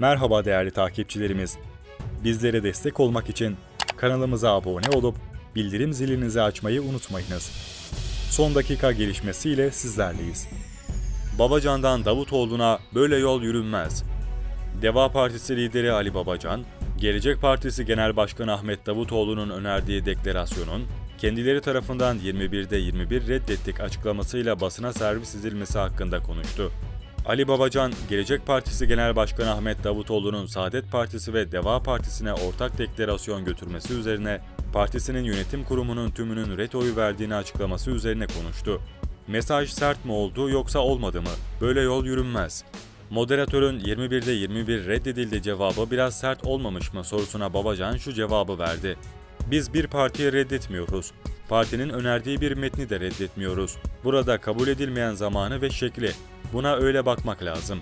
Merhaba değerli takipçilerimiz. Bizlere destek olmak için kanalımıza abone olup bildirim zilinizi açmayı unutmayınız. Son dakika gelişmesiyle sizlerleyiz. Babacan'dan Davutoğlu'na böyle yol yürünmez. Deva Partisi lideri Ali Babacan, Gelecek Partisi Genel Başkanı Ahmet Davutoğlu'nun önerdiği deklarasyonun kendileri tarafından 21'de 21 reddettik açıklamasıyla basına servis edilmesi hakkında konuştu. Ali Babacan, Gelecek Partisi Genel Başkanı Ahmet Davutoğlu'nun Saadet Partisi ve Deva Partisi'ne ortak deklarasyon götürmesi üzerine partisinin yönetim kurumunun tümünün ret oyu verdiğini açıklaması üzerine konuştu. Mesaj sert mi oldu yoksa olmadı mı? Böyle yol yürünmez. Moderatörün 21'de 21 reddedildi cevabı biraz sert olmamış mı sorusuna Babacan şu cevabı verdi. Biz bir partiyi reddetmiyoruz. Partinin önerdiği bir metni de reddetmiyoruz. Burada kabul edilmeyen zamanı ve şekli. Buna öyle bakmak lazım.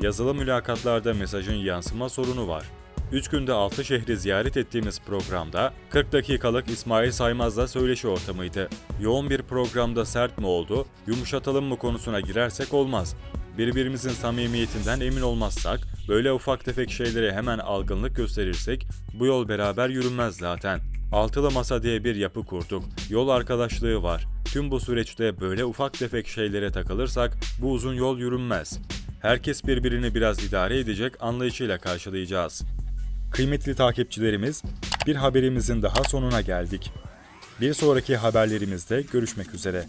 Yazılı mülakatlarda mesajın yansıma sorunu var. 3 günde 6 şehri ziyaret ettiğimiz programda 40 dakikalık İsmail Saymaz'la söyleşi ortamıydı. Yoğun bir programda sert mi oldu, yumuşatalım mı konusuna girersek olmaz. Birbirimizin samimiyetinden emin olmazsak, böyle ufak tefek şeylere hemen algınlık gösterirsek bu yol beraber yürünmez zaten. Altılı masa diye bir yapı kurduk. Yol arkadaşlığı var. Tüm bu süreçte böyle ufak tefek şeylere takılırsak bu uzun yol yürünmez. Herkes birbirini biraz idare edecek anlayışıyla karşılayacağız. Kıymetli takipçilerimiz, bir haberimizin daha sonuna geldik. Bir sonraki haberlerimizde görüşmek üzere.